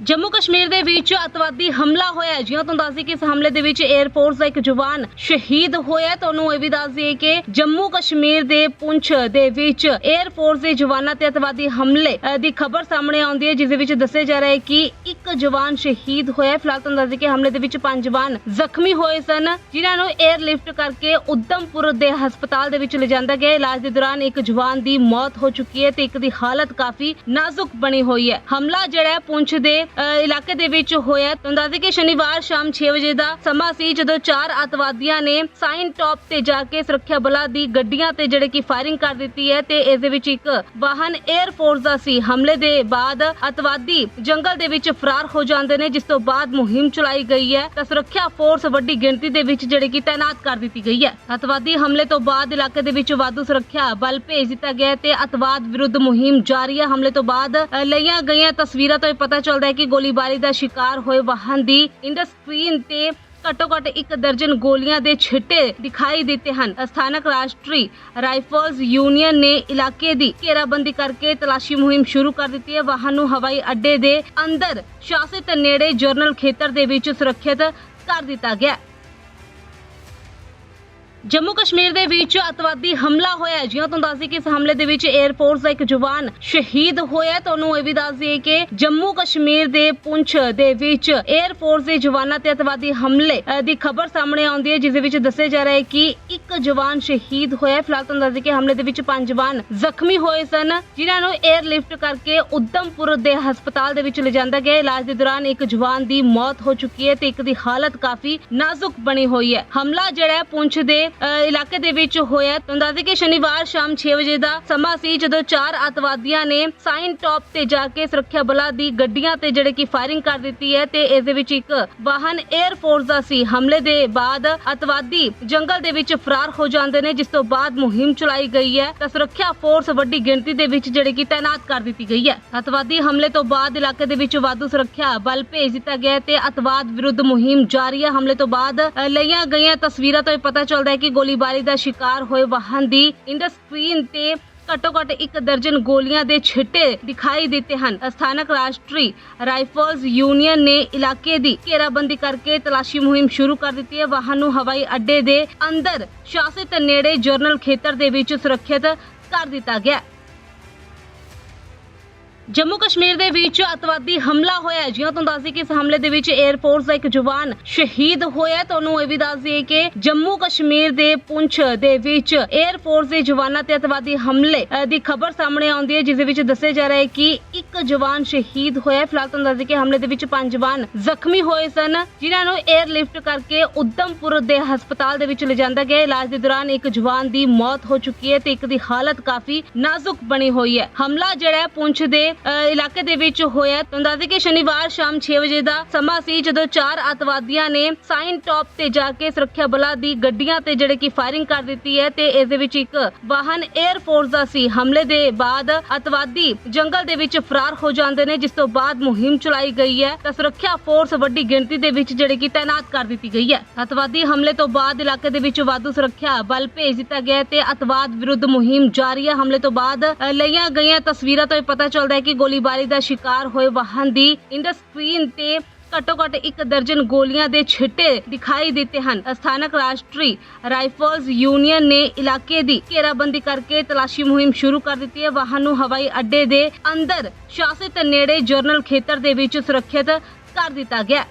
ਜੰਮੂ ਕਸ਼ਮੀਰ ਦੇ ਵਿੱਚ ਅਤਵਾਦੀ ਹਮਲਾ ਹੋਇਆ ਜਿਵੇਂ ਤੁਹਾਨੂੰ ਦੱਸਦੀ ਕਿ ਇਸ ਹਮਲੇ ਦੇ ਵਿੱਚ 에ਅਰਪੋਰਟ ਦਾ ਇੱਕ ਜਵਾਨ ਸ਼ਹੀਦ ਹੋਇਆ ਤੁਹਾਨੂੰ ਇਹ ਵੀ ਦੱਸ ਦਈਏ ਕਿ ਜੰਮੂ ਕਸ਼ਮੀਰ ਦੇ ਪੁੰਛ ਦੇ ਵਿੱਚ 에ਅਰਪੋਰਟ ਦੇ ਜਵਾਨਾਂ ਤੇ ਅਤਵਾਦੀ ਹਮਲੇ ਦੀ ਖਬਰ ਸਾਹਮਣੇ ਆਉਂਦੀ ਹੈ। ਜਿਸ ਦੇ ਵਿੱਚ ਦੱਸਿਆ ਜਾ ਰਿਹਾ ਹੈ ਕਿ ਇੱਕ ਜਵਾਨ ਸ਼ਹੀਦ ਹੋਇਆ ਫਿਲਹਾਲ ਤੁਹਾਨੂੰ ਦੱਸਦੀ ਕਿ ਹਮਲੇ ਦੇ ਵਿੱਚ ਪੰਜ ਜਵਾਨ ਜ਼ਖਮੀ ਹੋਏ ਸਨ, ਜਿਨ੍ਹਾਂ ਨੂੰ 에ਅਰਲਿਫਟ ਕਰਕੇ ਉਦਮਪੁਰ ਦੇ ਹਸਪਤਾਲ ਦੇ ਵਿੱਚ ਲਿਜਾਂਦਾ ਗਿਆ ਇਲਾਜ ਦੇ ਦੌਰਾਨ ਇੱਕ ਜਵਾਨ ਦੀ ਮੌਤ ਹੋ ਚੁੱਕੀ ਹੈ ਤੇ ਇੱਕ ਦੀ ਹਾਲਤ ਕਾਫੀ ਨਾਜ਼ੁਕ ਬਣੀ ਹੋਈ ਹੈ। ਹਮਲਾ ਜਿਹੜਾ ਪੁੰਛ ਦੇ ਇਲਾਕੇ ਦੇ ਵਿੱਚ ਹੋਇਆ। ਹੈ। ਤੁਹਾਨੂੰ ਦੱਸ ਕਿ ਸ਼ਨੀਵਾਰ ਸ਼ਾਮ 6 ਵਜੇ ਦਾ ਸਮਾਂ ਸੀ, ਜਦੋਂ ਚਾਰ ਅਤਵਾਦੀਆਂ ਨੇ ਸਾਈਨ ਟਾਪ ਤੇ ਜਾ ਕੇ ਸੁਰੱਖਿਆ ਬਲਾਂ ਦੀ ਗੱਡੀਆਂ ਤੇ ਜਿਹੜੇ ਕਿ ਫਾਇਰਿੰਗ ਕਰ ਦਿੱਤੀ ਹੈ ਤੇ ਇਸ ਦੇ ਵਿੱਚ ਇੱਕ ਵਾਹਨ 에ਅਰ ਫੋਰਸ ਦਾ ਸੀ। ਹਮਲੇ ਦੇ ਬਾਅਦ ਅਤਵਾਦੀ ਜੰਗਲ ਦੇ ਵਿੱਚ ਫਰਾਰ ਹੋ ਜਾਂਦੇ ਨੇ, ਜਿਸ ਤੋਂ ਬਾਅਦ ਮੁਹਿੰਮ ਚਲਾਈ ਗਈ ਹੈ। ਤਾਂ ਸੁਰੱਖਿਆ ਫੋਰਸ ਵੱਡੀ ਗਿਣਤੀ ਦੇ ਵਿੱਚ ਜਿਹੜੇ ਕਿ ਤਾਇਨਾਤ ਕਰ ਦਿੱਤੀ ਗਈ ਹੈ। ਅਤਵਾਦੀ ਹਮਲੇ ਤੋਂ ਬਾਅਦ ਇਲਾਕੇ ਦੇ ਵਿੱਚ ਵਾਧੂ ਸੁਰੱਖਿਆ ਬਲ ਭੇਜ ਦਿੱਤਾ ਗਿਆ ਤੇ ਅਤਵਾਦ ਵਿਰੁੱਧ ਮੁਹਿੰਮ ਜਾਰੀ ਹੈ। ਹਮਲੇ ਤੋਂ ਬਾਅਦ ਲਈਆਂ ਗਈਆਂ ਤਸਵੀਰਾਂ ਤੋਂ ਇਹ ਪਤਾ ਚੱਲਦਾ ਹੈ ਕਿ ਗੋਲੀਬਾਰੀ ਦਾ ਸ਼ਿਕਾਰ ਹੋਏ ਵਾਹਨ ਦੀ ਇੰਡਸਕ੍ਰੀਨ ਤੇ ਘੱਟੋ ਘੱਟ ਇੱਕ ਦਰਜਨ ਗੋਲੀਆਂ ਦੇ ਛਿੱਟੇ ਦਿਖਾਈ ਦਿੱਤੇ ਹਨ। ਸਥਾਨਕ ਰਾਸ਼ਟਰੀ ਰਾਈਫਲਸ ਯੂਨੀਅਨ ਨੇ ਇਲਾਕੇ ਦੀ ਘੇਰਾਬੰਦੀ ਕਰਕੇ ਤਲਾਸ਼ੀ ਮੁਹਿੰਮ ਸ਼ੁਰੂ ਕਰ ਦਿੱਤੀ ਹੈ। ਵਾਹਨ ਨੂੰ ਹਵਾਈ ਅੱਡੇ ਦੇ ਅੰਦਰ ਸ਼ਾਸਿਤ ਨੇੜੇ ਜਰਨਲ ਖੇਤਰ ਦੇ ਵਿੱਚ ਸੁਰੱਖਿਅਤ ਕਰ ਦਿੱਤਾ ਗਿਆ ਜੰਮੂ ਕਸ਼ਮੀਰ ਦੇ ਵਿੱਚ ਅਤਵਾਦੀ ਹਮਲਾ ਹੋਇਆ ਜਿਵੇਂ ਤੁਹਾਨੂੰ ਦੱਸਦੀ ਕਿ ਇਸ ਹਮਲੇ ਦੇ ਵਿੱਚ 에ਅਰਫੋਰਸ ਦਾ ਇੱਕ ਜਵਾਨ ਸ਼ਹੀਦ ਹੋਇਆ ਤੁਹਾਨੂੰ ਇਹ ਵੀ ਦੱਸ ਕਿ ਜੰਮੂ ਕਸ਼ਮੀਰ ਦੇ ਪੁੰਛ ਦੇ ਵਿੱਚ 에ਅਰਫੋਰਸ ਦੇ ਜਵਾਨਾਂ ਤੇ ਅਤਵਾਦੀ ਹਮਲੇ ਦੀ ਖਬਰ ਸਾਹਮਣੇ ਆਉਂਦੀ ਹੈ, ਜਿਸ ਦੇ ਵਿੱਚ ਦੱਸਿਆ ਜਾ ਰਿਹਾ ਹੈ ਕਿ ਇੱਕ ਜਵਾਨ ਸ਼ਹੀਦ ਹੋਇਆ ਫਿਲਹਾਲ ਤੁਹਾਨੂੰ ਦੱਸਦੀ ਕਿ ਹਮਲੇ ਦੇ ਵਿੱਚ ਪੰਜ ਜਵਾਨ ਜ਼ਖਮੀ ਹੋਏ ਸਨ, ਜਿਨ੍ਹਾਂ ਨੂੰ 에ਅਰਲਿਫਟ ਕਰਕੇ ਉਦਮਪੁਰ ਦੇ ਹਸਪਤਾਲ ਦੇ ਵਿੱਚ ਲਿਜਾਂਦਾ ਗਿਆ ਇਲਾਜ ਦੇ ਦੌਰਾਨ ਇੱਕ ਜਵਾਨ ਦੀ ਮੌਤ ਹੋ ਚੁੱਕੀ ਹੈ ਤੇ ਇੱਕ ਦੀ ਹਾਲਤ ਕਾਫੀ ਨਾਜ਼ੁਕ ਬਣੀ ਹੋਈ ਹੈ। ਹਮਲਾ ਜਿਹੜਾ ਪੁੰਛ ਦੇ ਇਲਾਕੇ ਦੇ ਵਿੱਚ ਹੋਇਆ ਹੈ। ਤੁਹਾਨੂੰ ਦੱਸ ਕਿ ਸ਼ਨੀਵਾਰ ਸ਼ਾਮ 6 ਵਜੇ ਦਾ ਸਮਾਂ ਸੀ, ਜਦੋਂ ਚਾਰ ਅਤਵਾਦੀਆਂ ਨੇ ਸਾਈਨ ਟਾਪ ਤੇ ਜਾ ਕੇ ਸੁਰੱਖਿਆ ਬਲਾਂ ਦੀ ਗੱਡੀਆਂ ਤੇ ਜਿਹੜੇ ਕਿ ਫਾਇਰਿੰਗ ਕਰ ਦਿੱਤੀ ਹੈ ਤੇ ਇਸ ਦੇ ਵਿੱਚ ਇੱਕ ਵਾਹਨ 에ਅਰ ਫੋਰਸ ਦਾ ਸੀ। ਹਮਲੇ ਦੇ ਬਾਅਦ ਅਤਵਾਦੀ ਜੰਗਲ ਦੇ ਵਿੱਚ ਫਰਾਰ ਹੋ ਜਾਂਦੇ ਨੇ, ਜਿਸ ਤੋਂ ਬਾਅਦ ਮੁਹਿੰਮ ਚਲਾਈ ਗਈ ਹੈ। ਤਾਂ ਸੁਰੱਖਿਆ ਫੋਰਸ ਵੱਡੀ ਗਿਣਤੀ ਦੇ ਵਿੱਚ ਜਿਹੜੇ ਕਿ ਤਾਇਨਾਤ ਕਰ ਦਿੱਤੀ ਗਈ ਹੈ। ਅਤਵਾਦੀ ਹਮਲੇ ਤੋਂ ਬਾਅਦ ਇਲਾਕੇ ਦੇ ਵਿੱਚ ਵਾਧੂ ਸੁਰੱਖਿਆ ਬਲ ਭੇਜ ਦਿੱਤਾ ਗਿਆ ਤੇ ਅਤਵਾਦ ਵਿਰੁੱਧ ਮੁਹਿੰਮ ਜਾਰੀ ਹੈ। ਹਮਲੇ ਤੋਂ ਬਾਅਦ ਲਈਆਂ ਗਈਆਂ ਤਸਵੀਰਾਂ ਤੋਂ ਇਹ ਪਤਾ ਚੱਲਦਾ ਹੈ ਕਿ ਗੋਲੀਬਾਰੀ ਦਾ ਸ਼ਿਕਾਰ ਹੋਏ ਵਾਹਨ ਦੀ ਇੰਡਸਕ੍ਰੀਨ ਤੇ ਘੱਟੋ ਘੱਟ ਇੱਕ ਦਰਜਨ ਗੋਲੀਆਂ ਦੇ ਛਿੱਟੇ ਦਿਖਾਈ ਦਿੱਤੇ ਹਨ। ਸਥਾਨਕ ਰਾਸ਼ਟਰੀ ਰਾਈਫਲਸ ਯੂਨੀਅਨ ਨੇ ਇਲਾਕੇ ਦੀ ਘੇਰਾਬੰਦੀ ਕਰਕੇ ਤਲਾਸ਼ੀ ਮੁਹਿੰਮ ਸ਼ੁਰੂ ਕਰ ਦਿੱਤੀ ਹੈ। ਵਾਹਨ ਨੂੰ ਹਵਾਈ ਅੱਡੇ ਦੇ ਅੰਦਰ ਸ਼ਾਸਿਤ ਨੇੜੇ ਜਰਨਲ ਖੇਤਰ ਦੇ ਵਿੱਚ ਸੁਰੱਖਿਅਤ ਕਰ ਦਿੱਤਾ ਗਿਆ ਜੰਮੂ ਕਸ਼ਮੀਰ ਦੇ ਵਿੱਚ ਅਤਵਾਦੀ ਹਮਲਾ ਹੋਇਆ ਜਿਵੇਂ ਤੁਹਾਨੂੰ ਦੱਸਦੀ ਕਿ ਇਸ ਹਮਲੇ ਦੇ ਵਿੱਚ 에ਅਰ ਫੋਰਸ ਦਾ ਇੱਕ ਜਵਾਨ ਸ਼ਹੀਦ ਹੋਇਆ ਤੁਹਾਨੂੰ ਇਹ ਵੀ ਦੱਸ ਦਈਏ ਕਿ ਜੰਮੂ ਕਸ਼ਮੀਰ ਦੇ ਪੁੰਛ ਦੇ ਵਿੱਚ 에ਅਰ ਦੇ ਜਵਾਨਾਂ ਤੇ ਅਤਵਾਦੀ ਹਮਲੇ ਦੀ ਖਬਰ ਸਾਹਮਣੇ ਆਉਂਦੀ ਹੈ। ਜਿਸ ਦੇ ਵਿੱਚ ਦੱਸਿਆ ਜਾ ਰਿਹਾ ਹੈ ਕਿ ਇੱਕ ਜਵਾਨ ਸ਼ਹੀਦ ਹੋਇਆ ਫਿਲਹਾਲ ਤੁਹਾਨੂੰ ਦੱਸਦੀ ਕਿ ਹਮਲੇ ਦੇ ਵਿੱਚ ਪੰਜ ਜਵਾਨ ਜ਼ਖਮੀ ਹੋਏ ਸਨ, ਜਿਨ੍ਹਾਂ ਨੂੰ 에ਅਰ ਲਿਫਟ ਕਰਕੇ ਉਦਮਪੁਰ ਦੇ ਹਸਪਤਾਲ ਦੇ ਵਿੱਚ ਲਿਜਾਂਦਾ ਗਿਆ ਇਲਾਜ ਦੇ ਦੌਰਾਨ ਇੱਕ ਜਵਾਨ ਦੀ ਮੌਤ ਹੋ ਚੁੱਕੀ ਹੈ ਤੇ ਇੱਕ ਦੀ ਹਾਲਤ ਕਾਫੀ ਨਾਜ਼ੁਕ ਬਣੀ ਹੋਈ ਹੈ। ਹਮਲਾ ਜਿਹੜਾ ਪੁੰਛ ਦੇ ਇਲਾਕੇ ਦੇ ਵਿੱਚ ਹੋਇਆ ਤੁਹਾਨੂੰ ਦੱਸਦੇ ਕਿ ਸ਼ਨੀਵਾਰ ਸ਼ਾਮ 6 ਵਜੇ ਦਾ ਸਮਾਂ ਸੀ, ਜਦੋਂ ਚਾਰ ਅਤਵਾਦੀਆਂ ਨੇ ਸਾਈਨ ਟਾਪ ਤੇ ਜਾ ਕੇ ਸੁਰੱਖਿਆ ਬਲਾਂ ਦੀ ਗੱਡੀਆਂ ਤੇ ਜਿਹੜੇ ਕਿ ਫਾਇਰਿੰਗ ਕਰ ਦਿੱਤੀ ਹੈ ਤੇ ਇਸ ਦੇ ਵਿੱਚ ਇੱਕ ਵਾਹਨ 에ਅਰ ਫੋਰਸ ਦਾ ਸੀ। ਹਮਲੇ ਦੇ ਬਾਅਦ ਅਤਵਾਦੀ ਜੰਗਲ ਦੇ ਵਿੱਚ ਫਰਾਰ ਹੋ ਜਾਂਦੇ ਨੇ, ਜਿਸ ਤੋਂ ਬਾਅਦ ਮੁਹਿੰਮ ਚਲਾਈ ਗਈ ਹੈ। ਤਾਂ ਸੁਰੱਖਿਆ ਫੋਰਸ ਵੱਡੀ ਗਿਣਤੀ ਦੇ ਵਿੱਚ ਜਿਹੜੇ ਕਿ ਤਾਇਨਾਤ ਕਰ ਦਿੱਤੀ ਗਈ ਹੈ। ਅਤਵਾਦੀ ਹਮਲੇ ਤੋਂ ਬਾਅਦ ਇਲਾਕੇ ਦੇ ਵਿੱਚ ਵਾਧੂ ਸੁਰੱਖਿਆ ਬਲ ਭੇਜ ਦਿੱਤਾ ਗਿਆ ਤੇ ਅਤਵਾਦ ਵਿਰੁੱਧ ਮੁਹਿੰਮ ਜਾਰੀ ਹੈ। ਹਮਲੇ ਤੋਂ ਬਾਅਦ ਲਈਆਂ ਗਈਆਂ ਤਸਵੀਰਾਂ ਤੋਂ ਇਹ ਪਤਾ ਚੱਲਦਾ ਹੈ ਕਿ ਗੋਲੀਬਾਰੀ ਦਾ ਸ਼ਿਕਾਰ ਹੋਏ ਵਾਹਨ ਦੀ ਇੰਡਸਕ੍ਰੀਨ ਤੇ ਘੱਟੋ ਘੱਟ ਇੱਕ ਦਰਜਨ ਗੋਲੀਆਂ ਦੇ ਛਿੱਟੇ ਦਿਖਾਈ ਦਿੱਤੇ ਹਨ। ਸਥਾਨਕ ਰਾਸ਼ਟਰੀ ਰਾਈਫਲਸ ਯੂਨੀਅਨ ਨੇ ਇਲਾਕੇ ਦੀ ਘੇਰਾਬੰਦੀ ਕਰਕੇ ਤਲਾਸ਼ੀ ਮੁਹਿੰਮ ਸ਼ੁਰੂ ਕਰ ਦਿੱਤੀ ਹੈ। ਵਾਹਨ ਨੂੰ ਹਵਾਈ ਅੱਡੇ ਦੇ ਅੰਦਰ ਸ਼ਾਸਿਤ ਨੇੜੇ ਜਰਨਲ ਖੇਤਰ ਦੇ ਵਿੱਚ ਸੁਰੱਖਿਅਤ ਕਰ ਦਿੱਤਾ ਗਿਆ